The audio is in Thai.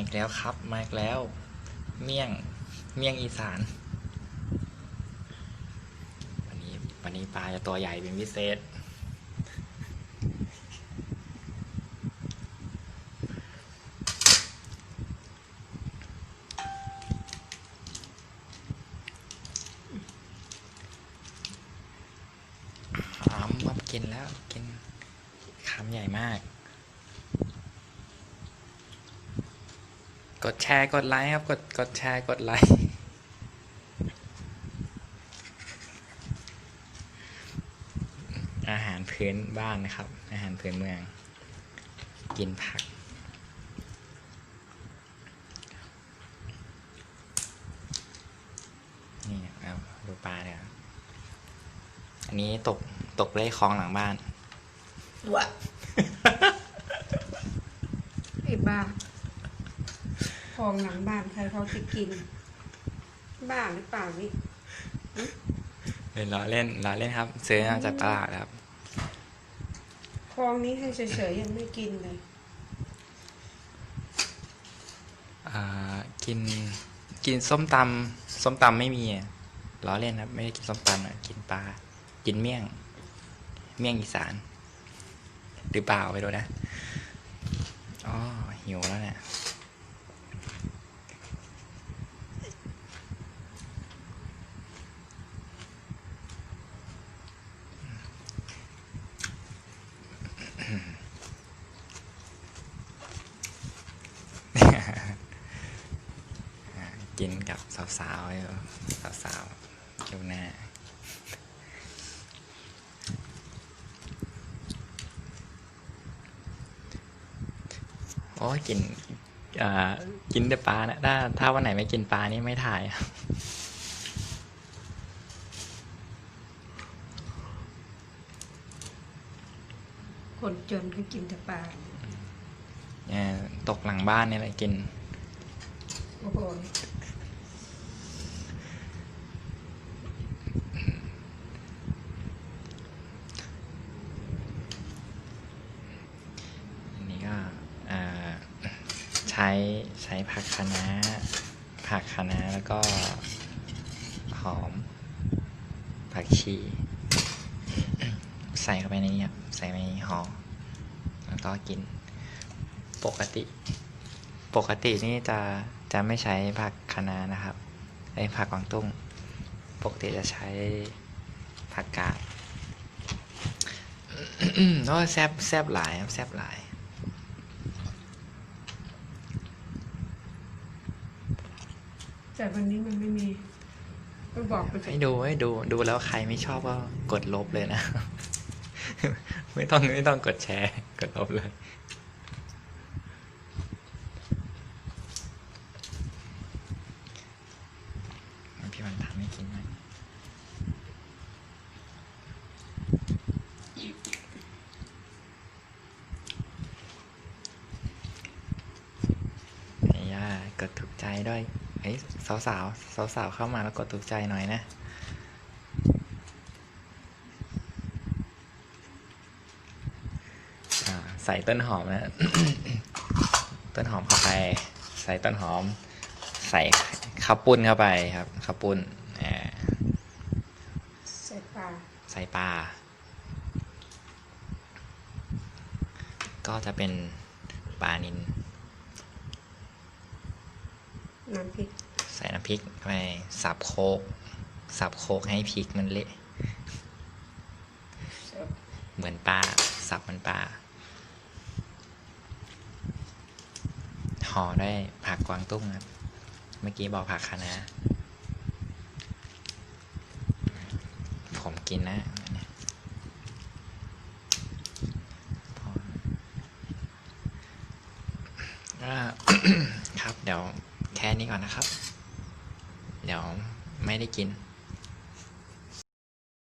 อีกแล้วครับ มาอีกแล้ว เมี่ยง เมี่ยงอีสาน วันนี้วันนี้ปลาจะตัวใหญ่เป็นพิเศษหอมมากินแล้ว กินคำใหญ่มาก ดแชร์กดไลค์ครับ กดกดแชร์กดไลค์อาหารพื้นบ้านนะครับ อาหารพื้นเมือง กินผัก นี่เอาดูปลาเดี๋ยวอันนี้ตกตกเลขคลองหลังบ้านวะไอ้บ้า ของหลังบ้านใครเขาจะกิน บ้าหรือเปล่านี่เป็นล้อเล่นล้อเล่นครับ ซื้อมาจากตลาดครับคลองนี้ให้เฉยๆยังไม่กินเลย อ่า กิน กินส้มตำส้มตำไม่มีอะล้อเล่นครับ ไม่ได้กินส้มตำอะกินปลา กินเมี่ยง เมี่ยงอีสาน หรือเปล่าไม่รู้นะ อ๋อ หิวแล้วเนี่ย กินกับสาวๆอยู่สาวๆดูหน้าโอ้ยกินอ่ากินแต่ปลานะถ้าถ้าวันไหนไม่กินปลานี่ไม่ถ่ายคนจนก็กินแต่ปลาเนี่ยตกหลังบ้านเนี่ยแหละกิน โอ้โห อันนี้ก็เอ่อใช้ใช้ผักคะน้าผักคะน้าแล้วก็หอม ผักชี ใส่เข้าไปในนี้ครับใส่ในห่อแล้วก็กินปกติ ปกตินี่จะจะไม่ใช้ผักคะน้านะครับไอ้ผักกวางตุ้ง ปกติจะใช้ผักกาดโอ้ยแซบแซบหลายครับแซบหลาย แต่วันนี้มันไม่มีก็บอกไปให้ดูให้ดูดูแล้วใครไม่ชอบก็กดลบเลยนะ ไม่ต้องไม่ต้องกดแชร์กดลบเลยพี่มันทำให้กินไหมไอ้ย่ากดถูกใจด้วย เฮ้ยสาวสาวสาวสาวๆเข้ามาแล้วกดถูกใจหน่อยนะอ่าใส่ต้นหอมนะ ต้นหอมเข้าไป ใส่ต้นหอม ใส่ข้าวปุ้นเข้าไปครับข้าวปุ้นอ่าใส่ปลา ใส่ปลา ก็จะเป็นปลานิน น้ำพริก ใส่น้ำพริกเข้าไปสับโคกสับโคกให้พริกมันเละเสิร์ฟเหมือนปลาสับเหมือนปลาห่อด้วยผักกวางตุ้งครับ เมื่อกี้บอกผักคะน้าผมกินนะอันนี้พอก็ครับเดี๋ยว แค่นี้ก่อนนะครับ เดี๋ยวไม่ได้กิน